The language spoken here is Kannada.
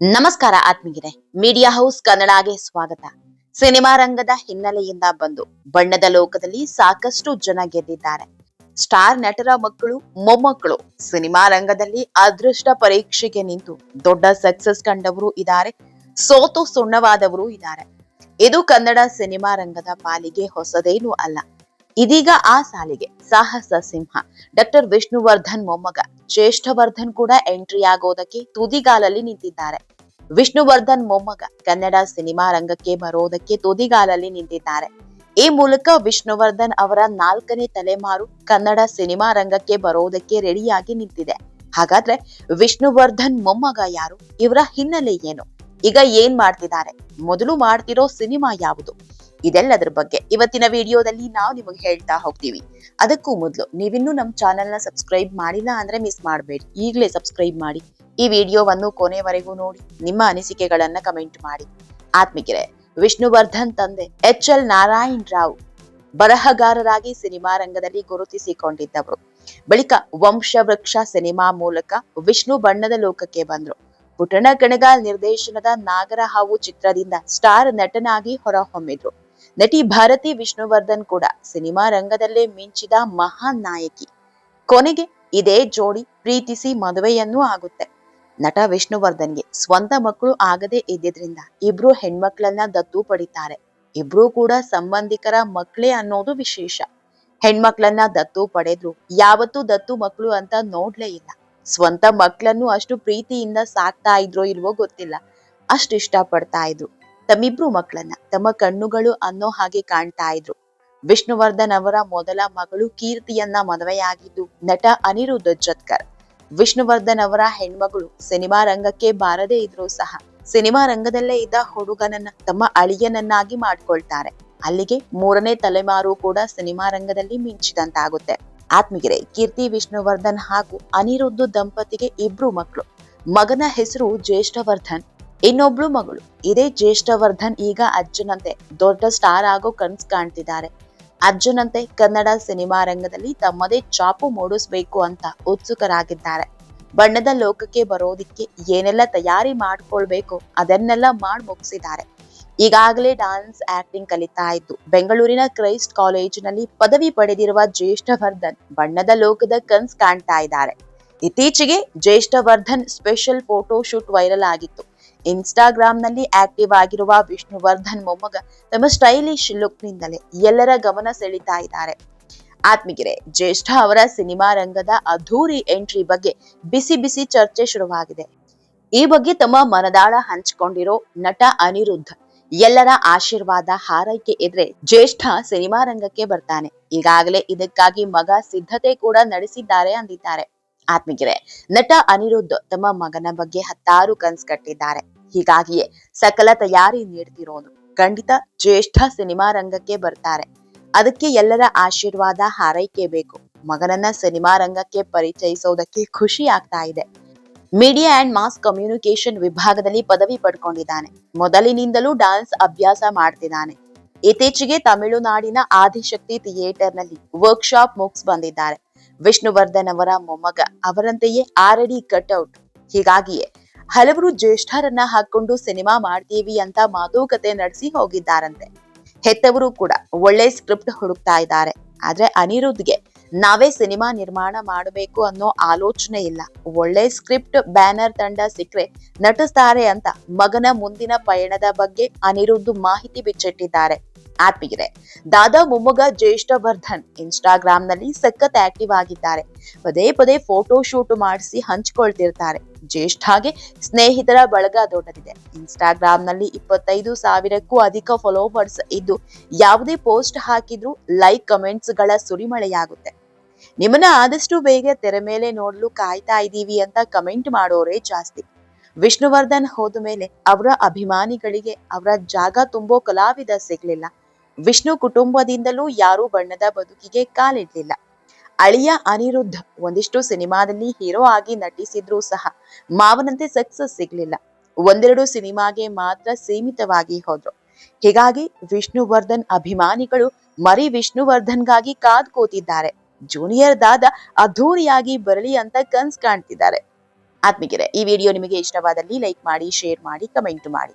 ನಮಸ್ಕಾರ ಆತ್ಮೀಯರೇ. ಮೀಡಿಯಾ ಹೌಸ್ ಕನ್ನಡಗೆ ಸ್ವಾಗತ. ಸಿನಿಮಾ ರಂಗದ ಹಿನ್ನೆಲೆಯಿಂದ ಬಂದು ಬಣ್ಣದ ಲೋಕದಲ್ಲಿ ಸಾಕಷ್ಟು ಜನ ಗೆದ್ದಿದ್ದಾರೆ. ಸ್ಟಾರ್ ನಟರ ಮಕ್ಕಳು, ಮೊಮ್ಮಕ್ಕಳು ಸಿನಿಮಾ ರಂಗದಲ್ಲಿ ಅದೃಷ್ಟ ಪರೀಕ್ಷೆಗೆ ನಿಂತು ದೊಡ್ಡ ಸಕ್ಸಸ್ ಕಂಡವರು ಇದ್ದಾರೆ, ಸೋತು ಸುಣ್ಣವಾದವರು ಇದ್ದಾರೆ. ಇದು ಕನ್ನಡ ಸಿನಿಮಾ ರಂಗದ ಪಾಲಿಗೆ ಹೊಸದೇನೂ ಅಲ್ಲ. ಇದೀಗ ಆ ಸಾಲಿಗೆ ಸಾಹಸ ಸಿಂಹ. ಡಾಕ್ಟರ್ ವಿಷ್ಣುವರ್ಧನ್ ಮೊಮ್ಮಗ, ಜ್ಯೇಷ್ಠವರ್ಧನ್ ಕೂಡ ಎಂಟ್ರಿ ಆಗೋದಕ್ಕೆ ತುದಿಗಾಲಲ್ಲಿ ನಿಂತಿದ್ದಾರೆ. ವಿಷ್ಣುವರ್ಧನ್ ಮೊಮ್ಮಗ, ಕನ್ನಡ ಸಿನಿಮಾ ರಂಗಕ್ಕೆ ಬರೋದಕ್ಕೆ ತುದಿಗಾಲಲ್ಲಿ ನಿಂತಿದ್ದಾರೆ. ಈ ಮೂಲಕ ವಿಷ್ಣುವರ್ಧನ್ ಅವರ ನಾಲ್ಕನೇ ತಲೆಮಾರು ಕನ್ನಡ ಸಿನಿಮಾ ರಂಗಕ್ಕೆ ಬರೋದಕ್ಕೆ ರೆಡಿಯಾಗಿ ನಿಂತಿದೆ. ಹಾಗಾದ್ರೆ ವಿಷ್ಣುವರ್ಧನ್ ಮೊಮ್ಮಗ ಯಾರು? ಇವರ ಹಿನ್ನೆಲೆ ಏನು? ಈಗ ಏನ್ ಮಾಡ್ತಿದ್ದಾರೆ? ಮೊದಲು ಮಾಡ್ತಿರೋ ಸಿನಿಮಾ ಯಾವುದು? ಇದೆಲ್ಲದ್ರ ಬಗ್ಗೆ ಇವತ್ತಿನ ವಿಡಿಯೋದಲ್ಲಿ ನಾವು ನಿಮಗೆ ಹೇಳ್ತಾ ಹೋಗ್ತೀವಿ. ಅದಕ್ಕೂ ಮೊದಲು ನೀವಿನ್ನೂ ನಮ್ಮ ಚಾನೆಲ್ನ ಸಬ್ಸ್ಕ್ರೈಬ್ ಮಾಡಿಲ್ಲ ಅಂದ್ರೆ ಮಿಸ್ ಮಾಡಬೇಡಿ. ಈಗಲೇ ಸಬ್ಸ್ಕ್ರೈಬ್ ಮಾಡಿ. ಈ ವಿಡಿಯೋವನ್ನು ಕೊನೆವರೆಗೂ ನೋಡಿ. ನಿಮ್ಮ ಅನಿಸಿಕೆಗಳನ್ನ ಕಮೆಂಟ್ ಮಾಡಿ. ಆತ್ಮಿಕರೆ, ವಿಷ್ಣುವರ್ಧನ್ ತಂದೆ ಎಚ್ ಎಲ್ ನಾರಾಯಣ್ ರಾವ್ ಬರಹಗಾರರಾಗಿ ಸಿನಿಮಾ ರಂಗದಲ್ಲಿ ಗುರುತಿಸಿಕೊಂಡಿದ್ದವರು. ಬಳಿಕ ವಂಶವೃಕ್ಷ ಸಿನಿಮಾ ಮೂಲಕ ವಿಷ್ಣು ಬಣ್ಣದ ಲೋಕಕ್ಕೆ ಬಂದ್ರು. ಪುಟಣ ಕಣಗಾಲ್ ನಿರ್ದೇಶನದ ನಾಗರ ಹಾವು ಚಿತ್ರದಿಂದ ಸ್ಟಾರ್ ನಟನಾಗಿ ಹೊರಹೊಮ್ಮಿದ್ರು. ನಟಿ ಭಾರತಿ ವಿಷ್ಣುವರ್ಧನ್ ಕೂಡ ಸಿನಿಮಾ ರಂಗದಲ್ಲೇ ಮಿಂಚಿದ ಮಹಾನ್ ನಾಯಕಿ. ಕೊನೆಗೆ ಇದೇ ಜೋಡಿ ಪ್ರೀತಿಸಿ ಮದುವೆಯನ್ನೂ ಆಗುತ್ತೆ. ನಟ ವಿಷ್ಣುವರ್ಧನ್ಗೆ ಸ್ವಂತ ಮಕ್ಕಳು ಆಗದೆ ಇದ್ದಿದ್ರಿಂದ ಇಬ್ರು ಹೆಣ್ಮಕ್ಳನ್ನ ದತ್ತು ಪಡಿತಾರೆ. ಇಬ್ರು ಕೂಡ ಸಂಬಂಧಿಕರ ಮಕ್ಕಳೇ ಅನ್ನೋದು ವಿಶೇಷ. ಹೆಣ್ಮಕ್ಳನ್ನ ದತ್ತು ಪಡೆದ್ರು ಯಾವತ್ತೂ ದತ್ತು ಮಕ್ಕಳು ಅಂತ ನೋಡ್ಲೇ ಇಲ್ಲ. ಸ್ವಂತ ಮಕ್ಕಳನ್ನು ಅಷ್ಟು ಪ್ರೀತಿಯಿಂದ ಸಾಕ್ತಾ ಇದ್ರೋ ಇಲ್ವೋ ಗೊತ್ತಿಲ್ಲ. ಅಷ್ಟು ಇಷ್ಟ ಪಡ್ತಾ ಇದ್ರು. ತಮ್ಮಿಬ್ರು ಮಕ್ಕಳನ್ನ ತಮ್ಮ ಕಣ್ಣುಗಳು ಅನ್ನೋ ಹಾಗೆ ಕಾಣ್ತಾ ಇದ್ರು. ವಿಷ್ಣುವರ್ಧನ್ ಅವರ ಮೊದಲ ಮಗಳು ಕೀರ್ತಿಯನ್ನ ಮದುವೆಯಾಗಿದ್ದು ನಟ ಅನಿರುದ್ಧ ಜತ್ಕರ್ ವಿಷ್ಣುವರ್ಧನ್ ಅವರ ಹೆಣ್ಮಗಳು ಸಿನಿಮಾ ರಂಗಕ್ಕೆ ಬಾರದೇ ಇದ್ರೂ ಸಹ ಸಿನಿಮಾ ರಂಗದಲ್ಲೇ ಇದ್ದ ಹುಡುಗನನ್ನ ತಮ್ಮ ಅಳಿಯನನ್ನಾಗಿ ಮಾಡ್ಕೊಳ್ತಾರೆ. ಅಲ್ಲಿಗೆ ಮೂರನೇ ತಲೆಮಾರು ಕೂಡ ಸಿನಿಮಾ ರಂಗದಲ್ಲಿ ಮಿಂಚಿದಂತಾಗುತ್ತೆ. ಆತ್ಮಗಿರೆ ಕೀರ್ತಿ, ವಿಷ್ಣುವರ್ಧನ್ ಹಾಗೂ ಅನಿರುದ್ಧ ದಂಪತಿಗೆ ಇಬ್ರು ಮಕ್ಕಳು ಮಗನ ಹೆಸರು ಜ್ಯೇಷ್ಠವರ್ಧನ್ ಇನ್ನೊಬ್ಳು ಮಗಳು. ಇದೇ ಜ್ಯೇಷ್ಠವರ್ಧನ್ ಈಗ ಅರ್ಜುನಂತೆ. ದೊಡ್ಡ ಸ್ಟಾರ್ ಆಗೋ ಕನ್ಸ್ ಕಾಣ್ತಿದ್ದಾರೆ. ಅರ್ಜುನಂತೆ ಕನ್ನಡ ಸಿನಿಮಾ ರಂಗದಲ್ಲಿ ತಮ್ಮದೇ ಚಾಪು ಮೂಡಿಸ್ಬೇಕು ಅಂತ ಉತ್ಸುಕರಾಗಿದ್ದಾರೆ. ಬಣ್ಣದ ಲೋಕಕ್ಕೆ ಬರೋದಿಕ್ಕೆ ಏನೆಲ್ಲ ತಯಾರಿ ಮಾಡ್ಕೊಳ್ಬೇಕು ಅದನ್ನೆಲ್ಲ ಮಾಡ್ ಮುಗಿಸಿದ್ದಾರೆ. ಈಗಾಗಲೇ ಡಾನ್ಸ್ ಆಕ್ಟಿಂಗ್ ಕಲಿತಾ ಇದ್ದು, ಬೆಂಗಳೂರಿನ ಕ್ರೈಸ್ಟ್ ಕಾಲೇಜಿನಲ್ಲಿ ಪದವಿ ಪಡೆದಿರುವ ಜ್ಯೇಷ್ಠವರ್ಧನ್ ಬಣ್ಣದ ಲೋಕದ ಕನ್ಸ್ ಕಾಣ್ತಾ ಇದ್ದಾರೆ. ಇತ್ತೀಚೆಗೆ Jyeshtavardhan special photo shoot viral ಆಗಿತ್ತು. ಇನ್ಸ್ಟಾಗ್ರಾಮ್ನಲ್ಲಿ ಆಕ್ಟಿವ್ ಆಗಿರುವ ವಿಷ್ಣುವರ್ಧನ್ ಮೊಮ್ಮಗ ತಮ್ಮ ಸ್ಟೈಲಿಶ್ ಲುಕ್ ನಿಂದಲೇ ಎಲ್ಲರ ಗಮನ ಸೆಳೀತಾ ಇದ್ದಾರೆ. ಆತ್ಮಗಿರೆ ಜ್ಯೇಷ್ಠ ಅವರ ಸಿನಿಮಾ ರಂಗದ ಅಧೂರಿ ಎಂಟ್ರಿ ಬಗ್ಗೆ ಬಿಸಿ ಬಿಸಿ ಚರ್ಚೆ ಶುರುವಾಗಿದೆ. ಈ ಬಗ್ಗೆ ತಮ್ಮ ಮನದಾಳ ಹಂಚಿಕೊಂಡಿರೋ ನಟ ಅನಿರುದ್ಧ ಎಲ್ಲರ ಆಶೀರ್ವಾದ ಹಾರೈಕೆ ಇದ್ರೆ ಜ್ಯೇಷ್ಠ ಸಿನಿಮಾ ರಂಗಕ್ಕೆ ಬರ್ತಾನೆ. ಈಗಾಗಲೇ ಇದಕ್ಕಾಗಿ ಮಗ ಸಿದ್ಧತೆ ಕೂಡ ನಡೆಸಿದ್ದಾರೆ ಅಂದಿದ್ದಾರೆ. ಆತ್ಮಗಿರೆ ನಟ ಅನಿರುದ್ಧ ತಮ್ಮ ಮಗನ ಬಗ್ಗೆ ಹತ್ತಾರು ಕನ್ಸ್ ಕಟ್ಟಿದ್ದಾರೆ. ಹೀಗಾಗಿಯೇ ಸಕಲ ತಯಾರಿ ನೀಡ್ತಿರೋನು. ಖಂಡಿತ ಜ್ಯೇಷ್ಠ ಸಿನಿಮಾ ರಂಗಕ್ಕೆ ಬರ್ತಾರೆ. ಅದಕ್ಕೆ ಎಲ್ಲರ ಆಶೀರ್ವಾದ ಹಾರೈಕೆ ಬೇಕು. ಮಗನನ್ನ ಸಿನಿಮಾ ರಂಗಕ್ಕೆ ಪರಿಚಯಿಸೋದಕ್ಕೆ ಖುಷಿ ಆಗ್ತಾ ಇದೆ. ಮೀಡಿಯಾ ಅಂಡ್ ಮಾಸ್ ಕಮ್ಯುನಿಕೇಶನ್ ವಿಭಾಗದಲ್ಲಿ ಪದವಿ ಪಡ್ಕೊಂಡಿದ್ದಾನೆ. ಮೊದಲಿನಿಂದಲೂ ಡಾನ್ಸ್ ಅಭ್ಯಾಸ ಮಾಡ್ತಿದ್ದಾನೆ. ಇತ್ತೀಚೆಗೆ ತಮಿಳುನಾಡಿನ ಆದಿಶಕ್ತಿ ಥಿಯೇಟರ್ನಲ್ಲಿ ವರ್ಕ್ಶಾಪ್ ಮುಗಿಸ್ ಬಂದಿದ್ದಾರೆ. ವಿಷ್ಣುವರ್ಧನ್ ಅವರ ಮೊಮ್ಮಗ, ಅವರಂತೆಯೇ ಆರಡಿ ಕಟ್ಔಟ್. ಹೀಗಾಗಿಯೇ ಹಲವರು ಜ್ಯೇಷ್ಠರನ್ನ ಹಾಕೊಂಡು ಸಿನಿಮಾ ಮಾಡ್ತೀವಿ ಅಂತ ಮಾತುಕತೆ ನಡೆಸಿ ಹೋಗಿದ್ದಾರಂತೆ. ಹೆತ್ತವರು ಕೂಡ ಒಳ್ಳೆ ಸ್ಕ್ರಿಪ್ಟ್ ಹುಡುಕ್ತಾ ಇದ್ದಾರೆ. ಆದ್ರೆ ಅನಿರುದ್ಧ್ಗೆ ನಾವೇ ಸಿನಿಮಾ ನಿರ್ಮಾಣ ಮಾಡಬೇಕು ಅನ್ನೋ ಆಲೋಚನೆ ಇಲ್ಲ. ಒಳ್ಳೆ ಸ್ಕ್ರಿಪ್ಟ್, ಬ್ಯಾನರ್ ತಂಡ ಸಿಕ್ಕರೆ ನಟಿಸ್ತಾರೆ ಅಂತ ಮಗನ ಮುಂದಿನ ಪಯಣದ ಬಗ್ಗೆ ಅನಿರುದ್ಧ್ ಮಾಹಿತಿ ಬಿಚ್ಚಿಟ್ಟಿದ್ದಾರೆ. ಆತ್ಮೀಯರೇ ದಾದಾ ಮೊಮ್ಮಗ ಜ್ಯೇಷ್ಠವರ್ಧನ್ ಇನ್ಸ್ಟಾಗ್ರಾಮ್ನಲ್ಲಿ ಸಖತ್ ಆಕ್ಟಿವ್ ಆಗಿದ್ದಾರೆ. ಪದೇ ಪದೇ ಫೋಟೋ ಶೂಟ್ ಮಾಡಿಸಿ ಹಂಚ್ಕೊಳ್ತಿರ್ತಾರೆ. ಜ್ಯೇಷ್ಠಾಗೆ ಸ್ನೇಹಿತರ ಬಳಗ ದೊಡ್ಡದಿದೆ. ಇನ್ಸ್ಟಾಗ್ರಾಮ್ನಲ್ಲಿ ಇಪ್ಪತ್ತೈದು ಸಾವಿರಕ್ಕೂ ಅಧಿಕ ಫಾಲೋವರ್ಸ್ ಇದ್ದು, ಯಾವುದೇ ಪೋಸ್ಟ್ ಹಾಕಿದ್ರು ಲೈಕ್ ಕಮೆಂಟ್ಸ್ಗಳ ಸುರಿಮಳೆಯಾಗುತ್ತೆ. ನಿಮ್ಮನ್ನ ಆದಷ್ಟು ಬೇಗ ತೆರೆ ಮೇಲೆ ನೋಡಲು ಕಾಯ್ತಾ ಇದ್ದೀವಿ ಅಂತ ಕಮೆಂಟ್ ಮಾಡೋರೇ ಜಾಸ್ತಿ. ವಿಷ್ಣುವರ್ಧನ್ ಹೋದ ಮೇಲೆ ಅವರ ಅಭಿಮಾನಿಗಳಿಗೆ ಅವರ ಜಾಗ ತುಂಬೋ ಕಲಾವಿದ ಸಿಗ್ಲಿಲ್ಲ. ವಿಷ್ಣು ಕುಟುಂಬದಿಂದಲೂ ಯಾರೂ ಬಣ್ಣದ ಬದುಕಿಗೆ ಕಾಲಿಡ್ಲಿಲ್ಲ. ಅಳಿಯ ಅನಿರುದ್ಧ ಒಂದಿಷ್ಟು ಸಿನಿಮಾದಲ್ಲಿ ಹೀರೋ ಆಗಿ ನಟಿಸಿದ್ರೂ ಸಹ ಮಾವನಂತೆ ಸಕ್ಸಸ್ ಸಿಗ್ಲಿಲ್ಲ. ಒಂದೆರಡು ಸಿನಿಮಾಗೆ ಮಾತ್ರ ಸೀಮಿತವಾಗಿ ಹೋದ್ರು. ಹೀಗಾಗಿ ವಿಷ್ಣುವರ್ಧನ್ ಅಭಿಮಾನಿಗಳು ಮರಿ ವಿಷ್ಣುವರ್ಧನ್ಗಾಗಿ ಕಾದ್ ಕೂತಿದ್ದಾರೆ. ಜೂನಿಯರ್ ದಾದ ಅದ್ಧೂರಿಯಾಗಿ ಬರಲಿ ಅಂತ ಕನ್ಸ್ ಕಾಣ್ತಿದ್ದಾರೆ. ಆತ್ಮಿಗೆರೆ ಈ ವಿಡಿಯೋ ನಿಮಗೆ ಇಷ್ಟವಾದಲ್ಲಿ ಲೈಕ್ ಮಾಡಿ, ಶೇರ್ ಮಾಡಿ, ಕಮೆಂಟ್ ಮಾಡಿ.